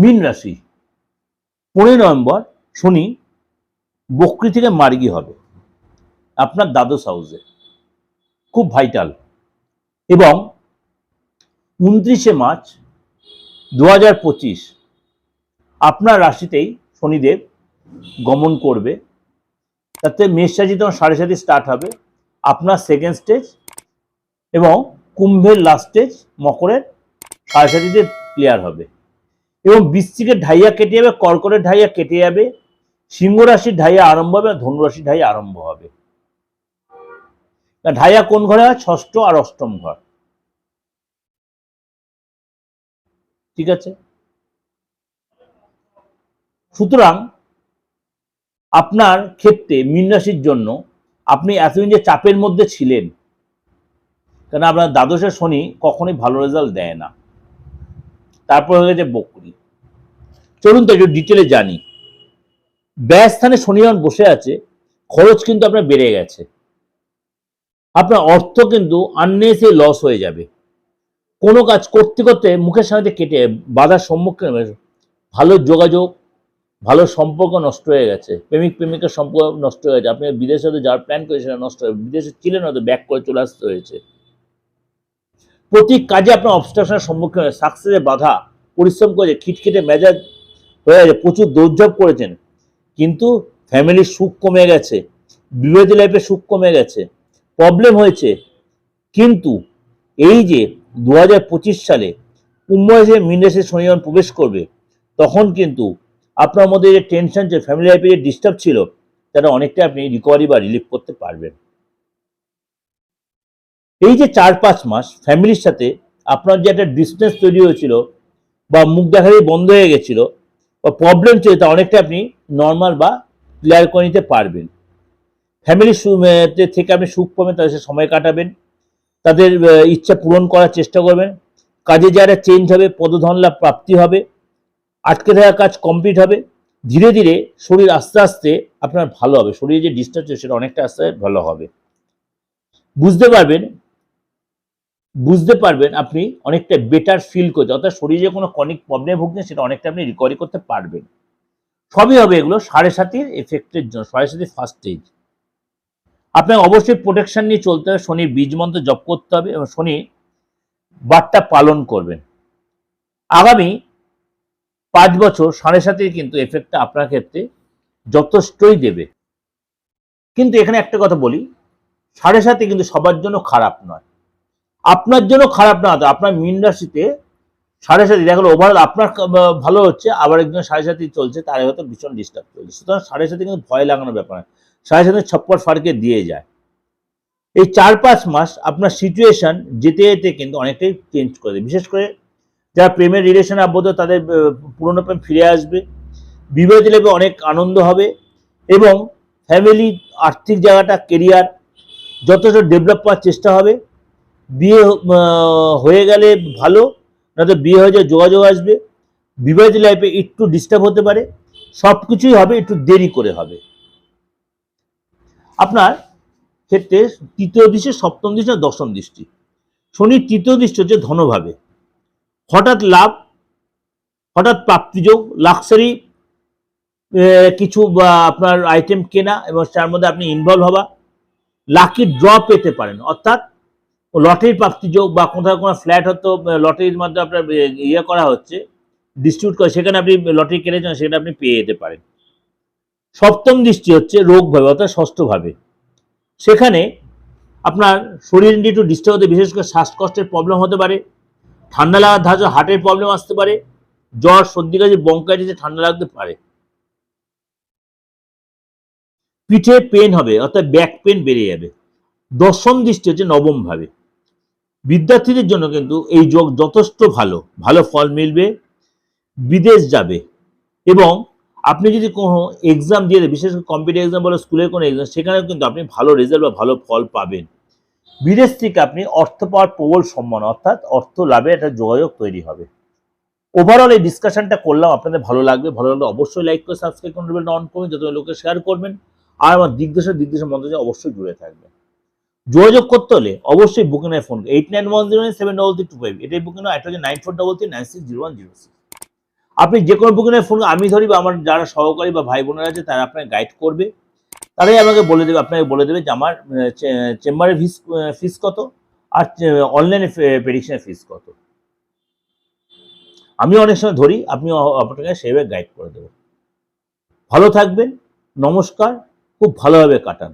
মীন রাশি। পনেরোই নভেম্বর শনি বকরি থেকে মার্গি হবে। আপনার দ্বাদশ হাউসে খুব ভাইটাল এবং উনত্রিশে মার্চ দু হাজার পঁচিশ আপনার রাশিতেই শনিদেব গমন করবে। তাতে মেষ রাশি তখন সাড়ে সাথে স্টার্ট হবে। আপনার সেকেন্ড স্টেজ এবং কুম্ভের লাস্ট স্টেজ মকরের সাড়ে সাথীতে ক্লিয়ার হবে। এবং বৃশ্চিকের ঢাইয়া কেটে যাবে, কর্কটের ঢাইয়া কেটে যাবে সিংহ রাশির ঢাইয়া আরম্ভ হবে ধনু রাশির ঢাইয়া আরম্ভ হবে। ঢাইয়া কোন ঘরে হয়? ষষ্ঠ আর অষ্টম ঘর। ঠিক আছে? সুতরাং আপনার ক্ষেত্রে মীন রাশির জন্য আপনি এতদিন যে চাপের মধ্যে ছিলেন, কেন আপনার দ্বাদশের শনি কখনোই ভালো রেজাল্ট দেয় না। তারপর হয়ে গেছে বকরি চলুন তো একটু ডিটেলে জানি। ব্যয় স্থানে শনি যখন বসে আছে, খরচ কিন্তু আপনার বেড়ে গেছে। আপনার অর্থ কিন্তু আননেসে লস হয়ে যাবে। কোনো কাজ করতে করতে মুখের সামনে কেটে বাধার সম্মুখীন ভালো যোগাযোগ, ভালো সম্পর্ক নষ্ট হয়ে গেছে। প্রেমিক, প্রেমিকার সম্পর্ক নষ্ট হয়ে গেছে। আপনি বিদেশে যাওয়ার প্ল্যান করে সেটা নষ্ট হয়ে বিদেশে ছিলেন হয়তো ব্যাক করে চলে আসতে হয়েছে। প্রতি কাজে আপনার অবস্ট্রাকশনের সম্মুখীন হয়ে সাকসেসের বাধা, পরিশ্রম করে খিটখিটে মেজাজ হয়ে গেছে, প্রচুর দৌড়ঝাপ করেছেন। কিন্তু ফ্যামিলির সুখ কমে গেছে বিবাহিত লাইফে সুখ কমে গেছে প্রবলেম হয়েছে। কিন্তু এই যে দু হাজার পঁচিশ সালে কুম্ভ রাশি মীন রাশি শনি প্রবেশ করবে, তখন কিন্তু আপনার মধ্যে যে টেনশন যে ফ্যামিলি লাইফে যে ডিস্টার্ব ছিল তারা অনেকটা আপনি রিকভারি বা রিলিফ করতে পারবেন। এই যে চার পাঁচ মাস ফ্যামিলির সাথে আপনার যে একটা ডিস্টেন্স তৈরি হয়েছিল বা মুখ দেখাই বন্ধ হয়ে গেছিল, বা প্রবলেম ছিল, তা অনেকটা আপনি নর্মাল বা ক্লিয়ার করে নিতে পারবেন। ফ্যামিলির থেকে আপনি সুখ পাবেন, তাদের সাথে সময় কাটাবেন, তাদের ইচ্ছা পূরণ করার চেষ্টা করবেন, কাজে যারা চেঞ্জ হবে পদধন লাভ প্রাপ্তি হবে, আটকে থাকা কাজ কমপ্লিট হবে, ধীরে ধীরে শরীর আস্তে আস্তে আপনার ভালো হবে, শরীরে যে ডিস্টার্ব সেটা অনেকটা আস্তে ভালো হবে। বুঝতে পারবেন বুঝতে পারবেন আপনি অনেকটা বেটার ফিল করতে অর্থাৎ শরীরে কোনো কনিক প্রবলেম ভুগছেন, সেটা অনেকটা আপনি রিকভারি করতে পারবেন। সবই হবে এগুলো সাড়ে সাতির এফেক্টের জন্য, সাড়ে সাতির ফার্স্ট স্টেজ আপনাকে অবশ্যই প্রোটেকশন নিয়ে চলতে হবে, শনির বীজ মন্ত্র জপ করতে হবে এবং শনি বার্তা পালন করবেন। আগামী পাঁচ বছর সাড়ে সাতির কিন্তু এফেক্টটা আপনার ক্ষেত্রে যথেষ্টই দেবে। কিন্তু এখানে একটা কথা বলি, সাড়ে সাথে কিন্তু সবার জন্য খারাপ নয়। আপনার জন্য খারাপ না আপনার মিন রাশিতে সাড়ে সাথে দেখা ওভারঅল আপনার ভালো হচ্ছে, আবার একজন সাড়ে সাথে চলছে, তার হয়তো ভীষণ ডিস্টার্ব চলছে। সুতরাং সাড়ে সাথে কিন্তু ভয় লাগানোর ব্যাপার সাড়ে সাথে ছপ্পর ফারকে দিয়ে যায়। এই চার পাঁচ মাস আপনার সিচুয়েশন যেতে যেতে কিন্তু অনেকটাই চেঞ্জ করে দেয়। বিশেষ করে যারা প্রেমের রিলেশন আবদ্ধ, তাদের পুরনো প্রেম ফিরে আসবে, বিবাহিত লেবে অনেক আনন্দ হবে এবং ফ্যামিলি আর্থিক জায়গাটা কেরিয়ার যথেষ্ট ডেভেলপ করার চেষ্টা হবে। বিয়ে হয়ে গেলে ভালো না তো বিয়ে হয়ে যায় যোগাযোগ আসবে। বিবাহিত লাইফে একটু ডিস্টার্ব হতে পারে সব কিছুই হবে, একটু দেরি করে হবে। আপনার ক্ষেত্রে তৃতীয় দৃষ্টি, সপ্তম দৃষ্টি আর দশম দৃষ্টি? শনির তৃতীয় দৃষ্টি হচ্ছে ধনভাবে। হঠাৎ লাভ, হঠাৎ প্রাপ্তিযোগ লাক্সারি কিছু আপনার আইটেম কেনা এবং তার মধ্যে আপনি ইনভলভ হওয়া লাকি ড্র পেতে পারেন। অর্থাৎ লটারির প্রাপ্তিযোগ বা কোথাও কোনো ফ্ল্যাট হয়তো লটারির মাধ্যমে আপনার ইয়ে করা হচ্ছে ডিস্ট্রিবিউট করে, সেখানে আপনি লটারি কিনেছেন সেখানে আপনি পেয়ে যেতে পারেন। সপ্তম দৃষ্টি হচ্ছে রোগভাবে অর্থাৎ ষষ্ঠভাবে। সেখানে আপনার শরীর একটু ডিস্টার্ব হতে, বিশেষ করে শ্বাসকষ্টের প্রবলেম হতে পারে, ঠান্ডা লাগার ধাঁচ, হার্টের প্রবলেম আসতে পারে, জ্বর, সর্দি, কাশি বঙ্কাইটিসে ঠান্ডা লাগতে পারে। পিঠে পেন হবে, অর্থাৎ ব্যাক পেন বেড়ে যাবে। দশম দৃষ্টি হচ্ছে নবম ভাবে বিদ্যার্থীদের জন্য কিন্তু এই যোগ যথেষ্ট ভালো। ভালো ফল মিলবে, বিদেশ যাবে এবং আপনি যদি কোনো এক্সাম দিয়ে বিশেষ করে কম্পিউটার এক্সাম বলো স্কুলের কোনো এক্সাম সেখানেও কিন্তু আপনি ভালো রেজাল্ট বা ভালো ফল পাবেন। বিদেশ থেকে আপনি অর্থ পাওয়ার প্রবল সম্মান, অর্থাৎ অর্থ লাভে একটা যোগাযোগ তৈরি হবে। ওভারঅল এই ডিসকাশনটা করলাম, আপনাদের ভালো লাগবে, ভালো লাগলে অবশ্যই লাইক করে সাবস্ক্রাইব করুন বেলটা অন করবেন যত লোকে শেয়ার করবেন, আর আমার দিগদেশের দিগদেশের মন্ত্রে অবশ্যই জুড়ে থাকবে যোগাযোগ করতে হলে অবশ্যই বুকিং এ phone eight nine one zero seven double three two five এটাই বুকিং এটা হচ্ছে nine four double three nine six zero one zero six আপনি যে কোনো বুকিংয়ের ফোন আমি ধরি বা আমার যারা সহকারী বা ভাই বোনেরা আছে, তারা আপনাকে গাইড করবে। তারাই আমাকে বলে দেবে, আপনাকে বলে দেবে যে আমার চেম্বারের ফিস ফিস কত আর অনলাইনে প্রেডিকশনের ফিস কত। আমি অনেক সময় ধরি, আপনি আপনাকে সেভাবে গাইড করে দেবেন। ভালো থাকবেন, নমস্কার, খুব ভালোভাবে কাটান।